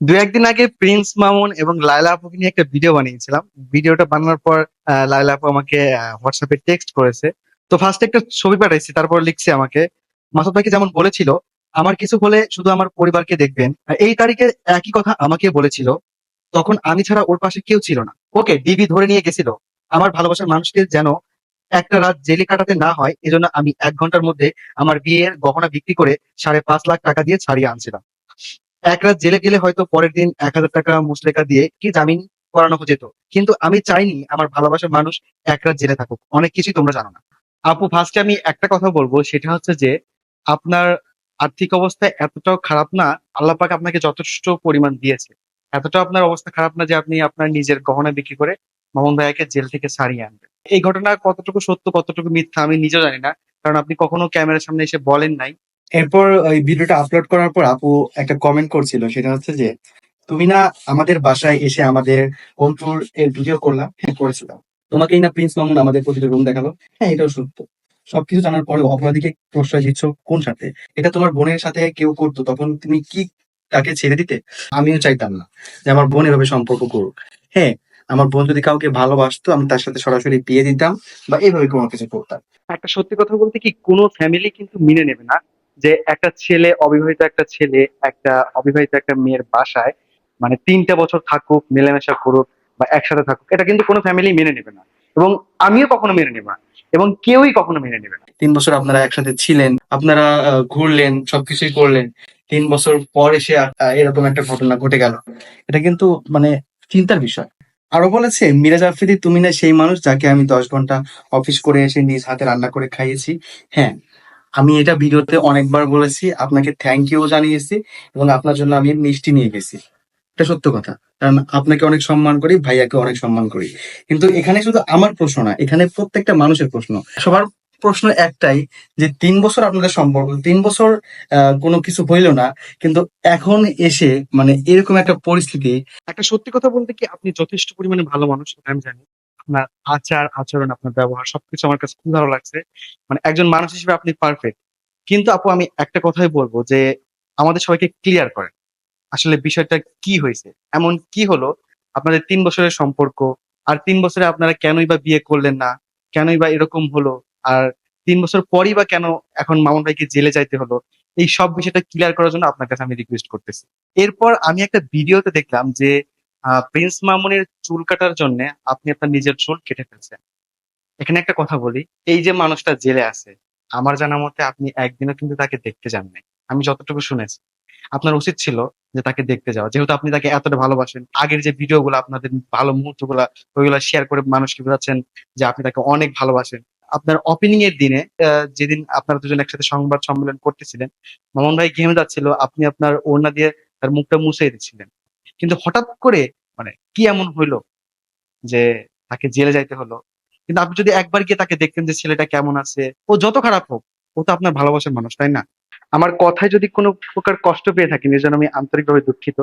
দু একদিন আগে প্রিন্স মামুন এবং লায়লা আপুকে নিয়ে একটা ভিডিও বানিয়েছিলাম। ভিডিওটা বানানোর পর লায়লা আপু আমাকে হোয়াটসঅ্যাপে টেক্সট করেছে। তো ফার্স্ট একটা ছবি পাঠাইছি, তারপর লিখছে আমাকে। মাসুদ ভাইকে যেমন বলেছিল, আমার কিছু হলে শুধু আমার পরিবারকে দেখবেন। এই তারিখে একই কথা আমাকে বলেছিল, তখন আমি ছাড়া ওর পাশে কেউ ছিল না। ওকে ডিবি ধরে নিয়ে গেছিল, আমার ভালোবাসার মানুষকে যেন একটা রাত জেলে কাটাতে না হয়, এজন্য আমি এক ঘণ্টার মধ্যে আমার বিয়ের গহনা বিক্রি করে সাড়ে পাঁচ লাখ টাকা দিয়ে ছাড়িয়ে আনছিলাম। এক রাত জেলে গেলে হয়তো পরের দিন এক হাজার টাকা মুসলেকা দিয়ে কি জামিন করানো যেত। কিন্তু আমি চাইনি আমার ভালোবাসার মানুষ এক রাত জেলে থাকুক। অনেক কিছুই তোমরা জানো না। আপু ফার্স্টে আমি একটা কথা বলব, সেটা হচ্ছে যে আপনার আর্থিক অবস্থা এতটাও খারাপ না, আল্লাহ পাক আপনাকে যথেষ্ট পরিমাণ দিয়েছে। এতটা আপনার অবস্থা খারাপ না যে আপনি আপনার নিজের গহনা বিক্রি করে মামুন ভাইয়াকে জেল থেকে ছাড়িয়ে আনবেন। এই ঘটনা কতটুকু সত্য, কতটুকু মিথ্যা আমি নিজেও জানি না, কারণ আপনি কখনো ক্যামেরার সামনে এসে বলেন নাই। এরপর ওই ভিডিওটা আপলোড করার পর আপু একটা কমেন্ট করছিল, সেটা হচ্ছে যে, তুমি না আমাদের বাসায় এসে আমাদের হোম ট্যুর এর ভিডিও করলাম হ্যাঁ করেছিলাম। তোমাকেই না প্রিন্স মামুন আমাদের প্রতিটা রুম দেখাল? হ্যাঁ এটাও সত্য। সবকিছু জানার পরে অপরাধীকে প্রশ্রয় দিচ্ছ কোন সাথে? এটা তোমার বোনের সাথে কেউ করতো, তখন তুমি কি তাকে ছেড়ে দিতে? আমিও চাইতাম না যে আমার বোন এভাবে সম্পর্ক করুক। হ্যাঁ আমার বোন যদি কাউকে ভালোবাসতো, আমি তার সাথে সরাসরি বিয়ে দিতাম বা এইভাবে কোনো কিছু করতাম। একটা সত্যি কথা বলতে কি, কোনো ফ্যামিলি কিন্তু মেনে নেবে না। যে একটা ছেলে অবিবাহিত একটা ছেলে, একটা অবিবাহিত একটা মেয়ের বাসায় মানে তিনটা বছর থাকুক, মেলামেশা করুক বা একসাথে থাকুক, এটা কিন্তু কোনো ফ্যামিলি মেনে নেবে না। এবং আমিও কখনো মেনে নেব না। এবং কেউই কখনো মেনে নেবে না। তিন বছর আপনারা একসাথে ছিলেন, আপনারা ঘুরলেন, সবকিছুই করলেন, তিন বছর পর এসে এরকম একটা ঘটনা ঘটে গেল। এটা কিন্তু মানে চিন্তার বিষয়। আরও বলেছে মিরাজ আফ্রিদি তুমি না সেই মানুষ যাকে আমি দশ ঘণ্টা অফিস করে এসে নিজ হাতে রান্না করে খাইয়েছি। হ্যাঁ আমি এটা ভিডিওতে অনেকবার বলেছি, আপনাকে থ্যাংক ইউ জানিয়েছি এবং আপনার জন্য আমি মিষ্টি নিয়ে গেছি। এটা সত্য কথা। কারণ আপনাকে অনেক সম্মান করি, ভাইয়াকে অনেক সম্মান করি। কিন্তু এখানে শুধু আমার প্রশ্ন না, এখানে প্রত্যেকটা মানুষের প্রশ্ন। সবার প্রশ্ন একটাই যে তিন বছর আপনাদের সম্পর্ক, তিন বছর কোনো কিছু হইল না, কিন্তু এখন এসে মানে এরকম একটা পরিস্থিতি একটা সত্যি কথা বলতে কি, আপনি যথেষ্ট পরিমাণে ভালো মানুষ আমি জানি। আপনার আচার, আচরণ, আপনার ব্যবহার সবকিছু আমার কাছে খুব ভালো লাগছে। মানে একজন মানুষ হিসেবে আপনি পারফেক্ট কিন্তু আপু, আমি একটা কথাই বলব যে আমাদের সবাইকে ক্লিয়ার করেন। আসলে বিষয়টা কি হয়েছে? এমন কি হলো? আপনাদের তিন বছরের সম্পর্ক, আর তিন বছরে আপনারা কেনই বা বিয়ে করলেন না? কেনই বা এরকম হলো? আর তিন বছর পরই বা কেন এখন মামুন ভাইকে জেলে যাইতে হলো? এই সব বিষয়টা ক্লিয়ার করার জন্য আপনার কাছে আমি রিকোয়েস্ট করতেছি। এরপর আমি একটা ভিডিওতে দেখলাম যে আহ, প্রিন্স মামুনের চুল কাটার জন্য আপনি আপনার নিজের চুল কেটে ফেলছেন। এখানে একটা কথা বলি এই যে মানুষটা জেলে আছে আমার জানা মতে আপনি একদিনও কিন্তু তাকে দেখতে যান নাই। আমি যতটুকু শুনেছি। আপনার উচিত ছিল যে তাকে দেখতে যাওয়া। যেহেতু আপনি তাকে এতটা ভালোবাসেন আগের যে ভিডিও গুলো আপনাদের ভালো মুহূর্তগুলা ওইগুলা শেয়ার করে মানুষকে বোঝাচ্ছেন যে আপনি তাকে অনেক ভালোবাসেন। আপনার ওপেনিং এর দিনে আহ, যেদিন আপনারা দুজন একসাথে সংবাদ সম্মেলন করতেছিলেন মামুন ভাই ঘেমে যাচ্ছিল আপনি আপনার ওড়না দিয়ে তার মুখটা মুছে দিচ্ছিলেন। কিন্তু হঠাৎ করে মানে কি এমন হইল যে তাকে জেলে যাইতে হলো? কিন্তু আপনি যদি একবার গিয়ে তাকে দেখতেন যে ছেলেটা কেমন আছে, ও যত খারাপ হোক, ও তো আপনার ভালোবাসার মানুষ, তাই না? আমার কথায় যদি কোনো প্রকার কষ্ট পেয়ে থাকেন এর জন্য আমি আন্তরিকভাবে দুঃখিত।